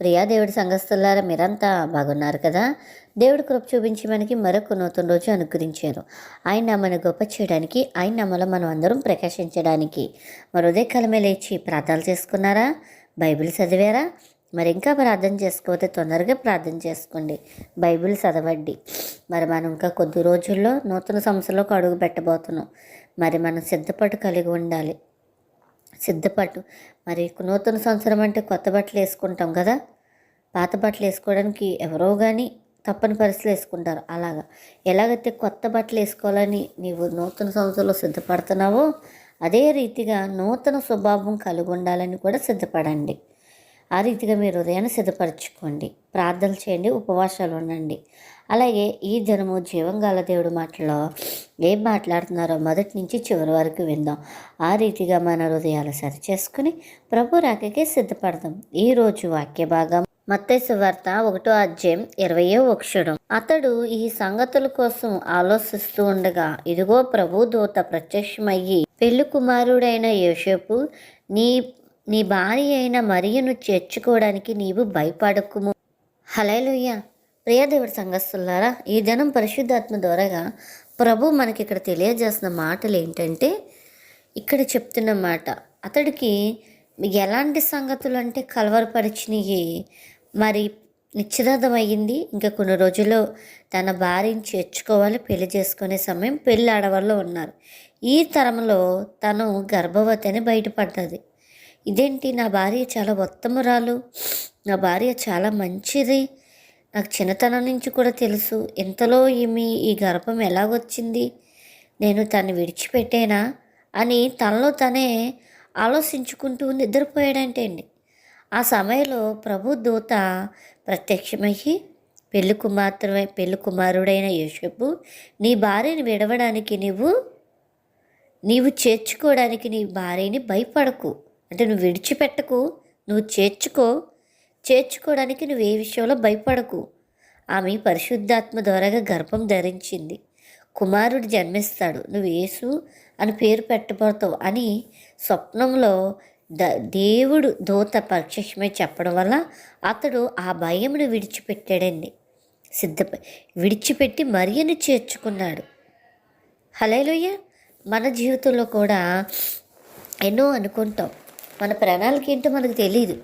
ప్రియా దేవుడి సంఘస్థులారా మీరంతా బాగున్నారు కదా? దేవుడి కృప చూపించి మనకి మరొక నూతన రోజు అనుగ్రహించారు. ఆయన నామను గొప్ప చేయడానికి ఆయన నామలో మనం అందరం ప్రకాశించడానికి. మరి ఉదయకాలమే లేచి ప్రార్థనలు చేసుకున్నారా? బైబిల్ చదివారా? మరి ఇంకా ప్రార్థన చేసుకోతే తొందరగా ప్రార్థన చేసుకోండి. బైబిల్ చదవండి. మరి మనం ఇంకా కొద్ది రోజుల్లో నూతన సంస్థలోకి అడుగు పెట్టబోతున్నాం. మరి మనం సిద్ధపాటు కలిగి ఉండాలి. సిద్ధపాటు మరి నూతన సంవత్సరం అంటే కొత్త బట్టలు వేసుకుంటాం కదా? పాత బట్టలు వేసుకోవడానికి ఎవరో కానీ తప్పని పరిస్థితులు వేసుకుంటారు. అలాగా? ఎలాగైతే కొత్త బట్టలు వేసుకోవాలని నీవు నూతన సంవత్సరంలో సిద్ధపడుతున్నావో అదే రీతిగా నూతన స్వభావం కలిగి ఉండాలని కూడా సిద్ధపడండి. ఆ రీతిగా మీరు ఉదయాన్ని సిద్ధపరచుకోండి. ప్రార్థనలు చేయండి ఉపవాసాలు ఉండండి. అలాగే ఈ జనము జీవంగాల దేవుడి మాటలో ఏం మాట్లాడుతున్నారో మొదటి నుంచి చివరి వరకు విందాం. ఆ రీతిగా మన హృదయాలు సరిచేసుకుని ప్రభు రాకకే సిద్ధపడదాం. ఈరోజు వాక్య భాగం మత్తైసు వార్త ఒకటో అధ్యాయం ఇరవయో అక్షరం అతడు ఈ సంగతుల కోసం ఆలోచిస్తూ ఉండగా ఇదిగో ప్రభు దూత ప్రత్యక్షమయ్యి పెళ్ళి కుమారుడైన యోసేపు నీ నీ భార్య అయిన మరియను చేర్చుకోవడానికి నీవు భయపడకుము. హలేలుయ్య ప్రియదేవుడి సంఘస్థులారా ఈ దినం పరిశుద్ధాత్మ ద్వారాగా ప్రభు మనకి ఇక్కడ తెలియజేస్తున్న మాటలు ఏంటంటే ఇక్కడ చెప్తున్న మాట. అతడికి ఎలాంటి సంగతులు అంటే కలవరపరిచినవి మరి నిశ్చితార్థం అయ్యింది ఇంకా కొన్ని రోజుల్లో తన భార్యని చేర్చుకోవాలి పెళ్ళి చేసుకునే సమయం పెళ్ళి ఆడవాళ్ళు ఉన్నారు. ఈ తరంలో తను గర్భవతి అని బయటపడ్డది. ఇదేంటి? నా భార్య చాలా ఉత్తమురాలు. నా భార్య చాలా మంచిది. నాకు చిన్నతనం నుంచి కూడా తెలుసు. ఇంతలో ఈమె ఈ గర్భం ఎలాగొచ్చింది? నేను తను విడిచిపెట్టేనా? అని తనలో తనే ఆలోచించుకుంటూ నిద్రపోయాడంటే అండి ఆ సమయంలో ప్రభు దూత ప్రత్యక్షమయ్యి పెళ్ళి కుమార్తె పెళ్ళి కుమారుడైన యోసేపు నీ భార్యని విడవడానికి నీవు నీవు చేర్చుకోవడానికి నీ భార్యని భయపడకు. అంటే నువ్వు విడిచిపెట్టకు నువ్వు చేర్చుకో చేర్చుకోవడానికి నువ్వు ఏ విషయంలో భయపడకు. ఆమె పరిశుద్ధాత్మ ద్వారాగా గర్భం ధరించింది. కుమారుడు జన్మిస్తాడు. నువ్వు యేసు అని పేరు పెట్టబడతావు అని స్వప్నంలో ద దేవుడు దూత ప్రత్యక్షమై చెప్పడం వల్ల అతడు ఆ భయమును విడిచిపెట్టాడండి. సిద్ధపై విడిచిపెట్టి మరియను చేర్చుకున్నాడు. హలేలుయ్య మన జీవితంలో కూడా ఎన్నో అనుకుంటాం. మన ప్రణాళిక ఏంటో మనకు తెలియదు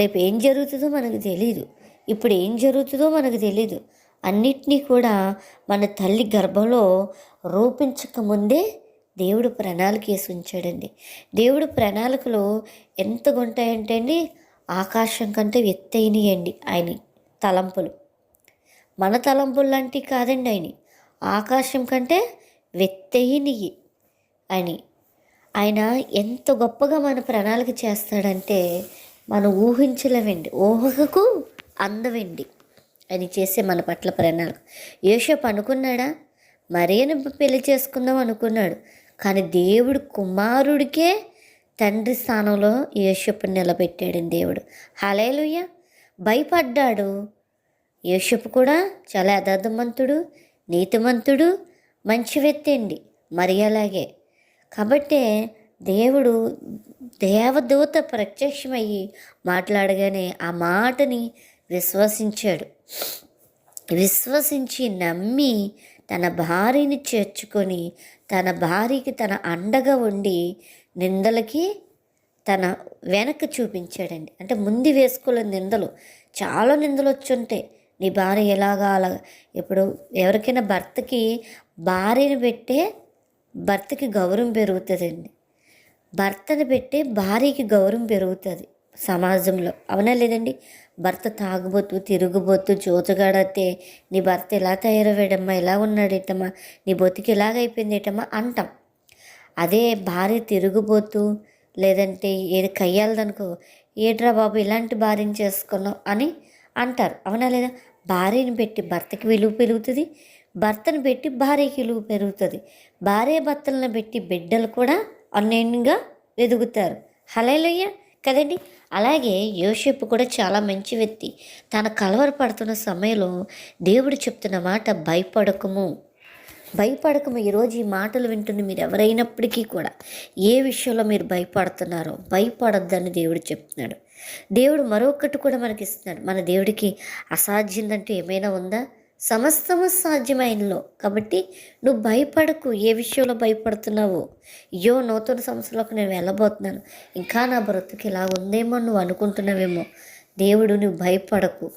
రేపు ఏం జరుగుతుందో మనకు తెలియదు ఇప్పుడు ఏం జరుగుతుందో మనకు తెలియదు అన్నిటినీ కూడా మన తల్లి గర్భంలో రూపించకముందే దేవుడు ప్రణాళిక వేసి ఉంచాడండి. దేవుడు ప్రణాళికలు ఎంత ఉంటాయంటే అండి ఆకాశం కంటే ఎత్తైనయండి ఆయన తలంపులు. మన తలంపులు లాంటివి కాదండి ఆయన ఆకాశం కంటే వెత్తైనవి అని ఆయన ఎంత గొప్పగా మన ప్రణాళిక చేస్తాడంటే మనం ఊహించలేవండి. ఊహకు అందవండి. అని చేసే మన పట్ల ప్రణాళిక. యోషప్ అనుకున్నాడా? మరేను పెళ్ళి చేసుకుందాం అనుకున్నాడు. కానీ దేవుడు కుమారుడికే తండ్రి స్థానంలో యోషపుని నిలబెట్టాడండి దేవుడు. హలేలుయ్య భయపడ్డాడు. యోషపు కూడా చాలా యథార్థమంతుడు నీతిమంతుడు మంచి వ్యక్తి అండి. మరి అలాగే. కాబట్టే దేవుడు దేవదూత ప్రత్యక్షమయ్యి మాట్లాడగానే ఆ మాటని విశ్వసించాడు. విశ్వసించి నమ్మి తన భార్యని చేర్చుకొని తన భార్యకి తన అండగా ఉండి నిందలకి తన వెనక్కి చూపించాడండి. అంటే ముందు వేసుకోలేని నిందలు. చాలా నిందలు వచ్చుంటాయి నీ భార్య ఎలాగా అలా ఇప్పుడు ఎవరికైనా భర్తకి భార్యని పెట్టే భర్తకి గౌరవం పెరుగుతుందండి. భర్తను పెట్టే భార్యకి గౌరవం పెరుగుతుంది సమాజంలో. అవునా లేదండి? భర్త తాగుబోతు తిరుగుబోతు జోతగాడతే నీ భర్త ఎలా తయారయ్యాడమ్మా? ఎలా ఉన్నాడేటమ్మా? నీ బతికి ఎలాగైపోయిందేటమ్మా? అంటాం. అదే భార్య తిరుగుబోతు లేదంటే ఏది కయ్యాలదనుకో ఏట్రా బాబు ఇలాంటి భార్యను చేసుకున్నావు? అని అంటారు. అవునా లేదా? భార్యని పెట్టి భర్తకి విలువ పెరుగుతుంది భర్తను పెట్టి భార్యకి విలువ పెరుగుతుంది. భార్య భర్తలను పెట్టి బిడ్డలు కూడా అన్యోన్యంగా ఎదుగుతారు హలేలయ్య కదండి? అలాగే యోషపు కూడా చాలా మంచి వ్యక్తి. తన కలవర పడుతున్న సమయంలో దేవుడు చెప్తున్న మాట భయపడకము. భయపడకము. ఈరోజు ఈ మాటలు వింటున్న మీరు ఎవరైనప్పటికీ కూడా ఏ విషయంలో మీరు భయపడుతున్నారో భయపడొద్దని దేవుడు చెప్తున్నాడు. దేవుడు మరొకటి కూడా మనకి ఇస్తున్నాడు మన దేవుడికి అసాధ్యందంటూ ఏమైనా ఉందా? సమస్తము సాధ్యమైనలో. కాబట్టి నువ్వు భయపడకు. ఏ విషయంలో భయపడుతున్నావో? అయ్యో నూతన సంవత్సరంలోకి నేను వెళ్ళబోతున్నాను. ఇంకా నా బ్రతుకు ఇలా ఉందేమో నువ్వు అనుకుంటున్నావేమో. దేవుడు నువ్వు భయపడకు.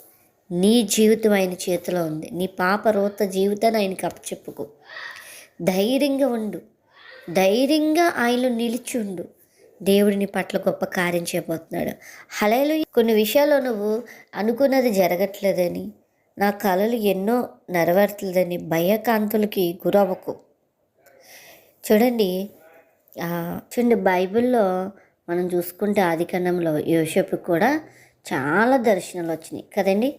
నీ జీవితం ఆయన చేతిలో ఉంది. నీ పాప రోత జీవితాన్ని ఆయనకి అప్పచెప్పుకు. ధైర్యంగా ఉండు. ధైర్యంగా ఆయనలో నిలిచి ఉండు. దేవుడిని పట్ల గొప్ప కార్యం చేయబోతున్నాడు. హలేలు కొన్ని విషయాల్లో నువ్వు అనుకున్నది జరగట్లేదని నా కళలు ఎన్నో నెరవేర్తలేదని భయకాంతులకి గురవ్వకు. చూడండి చూడండి బైబిల్లో మనం చూసుకుంటే ఆదికాండంలో యోసేపుకి కూడా చాలా దర్శనాలు వచ్చినాయి. కదండి?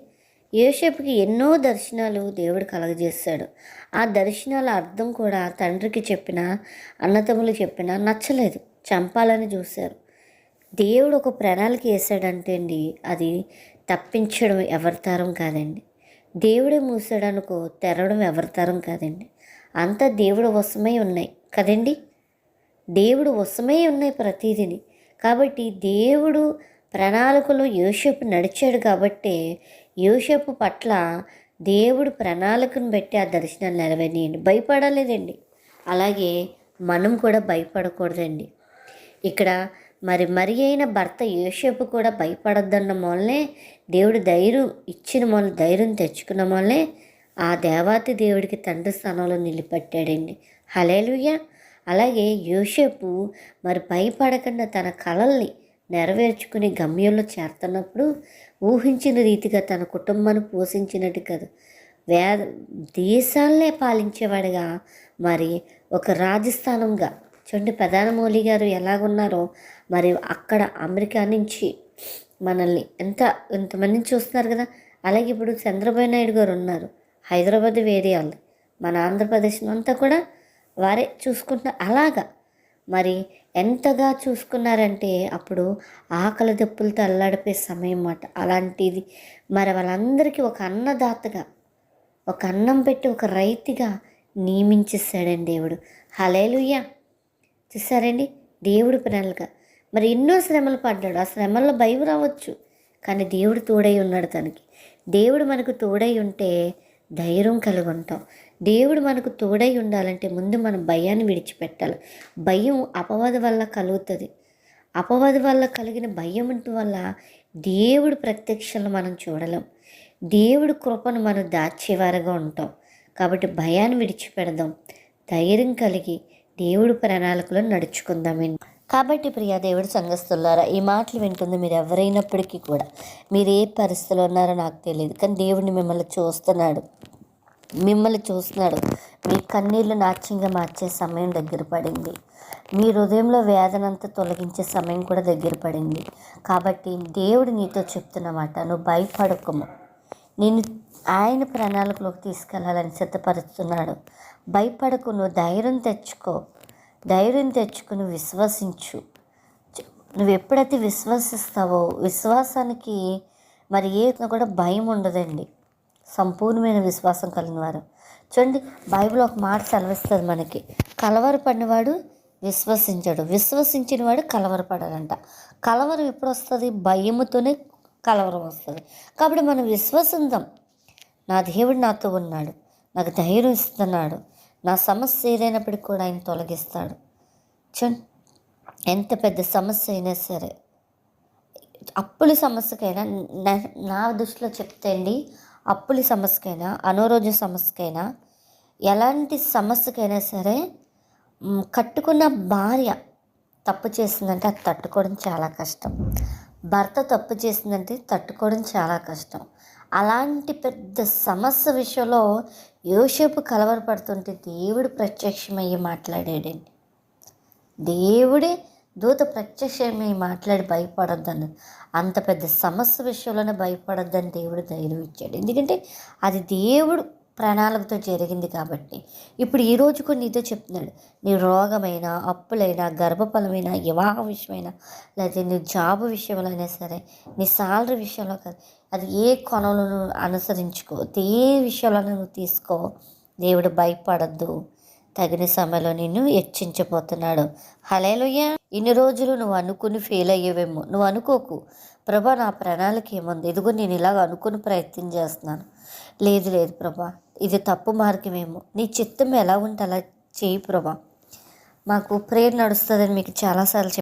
యోసేపుకి ఎన్నో దర్శనాలు దేవుడు కలగజేశాడు. ఆ దర్శనాల అర్థం కూడా తండ్రికి చెప్పిన అన్నతమ్ములు చెప్పినా నచ్చలేదు. చంపాలని చూశారు. దేవుడు ఒక ప్రణాళిక వేసాడంటే అండి అది తప్పించడం ఎవరి తరం కాదండి. దేవుడే మూసాడనుకో తెరవడం ఎవరి తరం కాదండి. అంతా దేవుడు వశమై ఉన్నాయి కదండి? దేవుడు వశమై ఉన్నాయి ప్రతిదిని. కాబట్టి దేవుడు ప్రణాళికలో యోషపు నడిచాడు కాబట్టి యోషపు పట్ల దేవుడు ప్రణాళికను బట్టి ఆ దర్శనాలు నెరవేరియండి భయపడలేదండి. అలాగే మనం కూడా భయపడకూడదండి. ఇక్కడ మరి మరి అయిన భర్త యోసేపు కూడా భయపడద్దన్న మూలనే దేవుడు ధైర్యం ఇచ్చిన మూల ధైర్యం తెచ్చుకున్న మూలనే ఆ దేవాతి దేవుడికి తండ్రి స్థానంలో నిలబెట్టాడండి. హలేలుయ్య అలాగే యోసేపు మరి భయపడకుండా తన కళల్ని నెరవేర్చుకుని గమ్యంలో చేరుతున్నప్పుడు ఊహించిన రీతిగా తన కుటుంబాన్ని పోషించినట్టు కాదు. వేద దేశాలనే పాలించేవాడిగా మరి ఒక రాజస్థానంగా చూడండి ప్రధానమౌళి గారు ఎలాగున్నారో మరి అక్కడ అమెరికా నుంచి మనల్ని ఎంత ఎంతమందిని చూస్తున్నారు కదా. అలాగే ఇప్పుడు చంద్రబాబు నాయుడు గారు ఉన్నారు హైదరాబాద్ వేరియాలు మన ఆంధ్రప్రదేశ్ అంతా కూడా వారే చూసుకుంటున్నారు అలాగా. మరి ఎంతగా చూసుకున్నారంటే అప్పుడు ఆకలి దప్పులతో అల్లాడిపోయే సమయం మాట అలాంటిది మరి వాళ్ళందరికీ ఒక అన్నదాతగా ఒక అన్నం పెట్టి ఒక రైతుగా నియమించేసాడండి దేవుడు. హలేలుయ్యా చూసారండి దేవుడు ప్రణాళిక. మరి ఎన్నో శ్రమలు పడ్డాడు. ఆ శ్రమల్లో భయం రావచ్చు కానీ దేవుడు తోడై ఉన్నాడు తనకి. దేవుడు మనకు తోడై ఉంటే ధైర్యం కలిగి ఉంటాం దేవుడు మనకు తోడై ఉండాలంటే ముందు మనం భయాన్ని విడిచిపెట్టాలి. భయం అపవాద వల్ల కలుగుతుంది. అపవాది వల్ల కలిగిన భయం వల్ల దేవుడు ప్రత్యక్షలను మనం చూడలేం. దేవుడు కృపను మనం దాచేవారుగా ఉంటాం. కాబట్టి భయాన్ని విడిచిపెడదాం. ధైర్యం కలిగి దేవుడు ప్రణాళికలో నడుచుకుందామండి కాబట్టి ప్రియా దేవుడు సంగస్తున్నారా ఈ మాటలు వింటుంది మీరు ఎవరైనప్పటికీ కూడా. మీరు ఏ పరిస్థితిలో ఉన్నారో నాకు తెలియదు కానీ దేవుడిని మిమ్మల్ని చూస్తున్నాడు. మిమ్మల్ని చూస్తున్నాడు. మీ కన్నీళ్ళు నాట్యంగా మార్చే సమయం దగ్గర పడింది. మీ హృదయంలో వేదనంతా తొలగించే సమయం కూడా దగ్గర పడింది. కాబట్టి దేవుడు నీతో చెప్తున్నమాట నువ్వు భయపడకము. నేను ఆయన ప్రణాళికలోకి తీసుకెళ్ళాలని సిద్ధపరుస్తున్నాడు. భయపడకు నువ్వు ధైర్యం తెచ్చుకో. ధైర్యం తెచ్చుకుని విశ్వసించు. నువ్వు ఎప్పుడైతే విశ్వసిస్తావో విశ్వాసానికి మరి ఏ కూడా భయం ఉండదండి. సంపూర్ణమైన విశ్వాసం కలిగిన వారు. చూడండి బైబిల్ ఒక మాట సెలవిస్తుంది మనకి. కలవర పడినవాడు విశ్వసించడు. విశ్వసించిన వాడు కలవరపడాలంట. కలవరం ఎప్పుడు వస్తుంది? భయముతోనే కలవరం వస్తుంది. కాబట్టి మనం విశ్వసిందాం. నా దేవుడు నాతో ఉన్నాడు. నాకు ధైర్యం ఇస్తున్నాడు. నా సమస్య ఏదైనప్పటికీ కూడా ఆయన తొలగిస్తాడు. చూడండి ఎంత పెద్ద సమస్య అయినా సరే అప్పుల సమస్యకైనా నా- దృష్టిలో చెప్తే అండి అప్పుల సమస్యకైనా అనారోగ్య సమస్యకైనా ఎలాంటి సమస్యకైనా సరే కట్టుకున్న భార్య తప్పు చేసిందంటే అది తట్టుకోవడం చాలా కష్టం. భర్త తప్పు చేసిందంటే తట్టుకోవడం చాలా కష్టం. అలాంటి పెద్ద సమస్య విషయంలో యోసేపు కలవరపడుతుంటే దేవుడు ప్రత్యక్షమయ్యి మాట్లాడాడండి. దేవుడే దూత ప్రత్యక్షమై మాట్లాడి భయపడొద్దని అంత పెద్ద సమస్య విషయంలోనే భయపడొద్దని దేవుడు ధైర్యం ఇచ్చాడు. ఎందుకంటే అది దేవుడు ప్రణాళికతో జరిగింది కాబట్టి. ఇప్పుడు ఈ రోజు కూడా నీతో చెప్తున్నాడు. నీ రోగమైన అప్పులైనా గర్భఫలమైన వివాహ విషయమైనా లేకపోతే నీ జాబ్ విషయంలో అయినా సరే నీ సాలరీ విషయంలో కాదు అది ఏ కొనలను అనుసరించుకో ఏ విషయంలో నువ్వు తీసుకో దేవుడు భయపడద్దు. తగిన సమయంలో నిన్ను హెచ్చించబోతున్నాడు. హలేలుయ్య ఇన్ని రోజులు నువ్వు అనుకుని ఫెయిల్ అయ్యేవేమో. నువ్వు అనుకోకు. ప్రభా నా ప్రణాళిక ఏముంది? ఇదిగో నేను ఇలాగ అనుకుని ప్రయత్నం చేస్తున్నాను. లేదు లేదు ప్రభా. ఇది తప్పు మార్గమేమో. నీ చిత్తం ఎలా ఉంటే అలా చేయి ప్రభా. మాకు ప్రేయర్ నడుస్తుందని మీకు చాలాసార్లు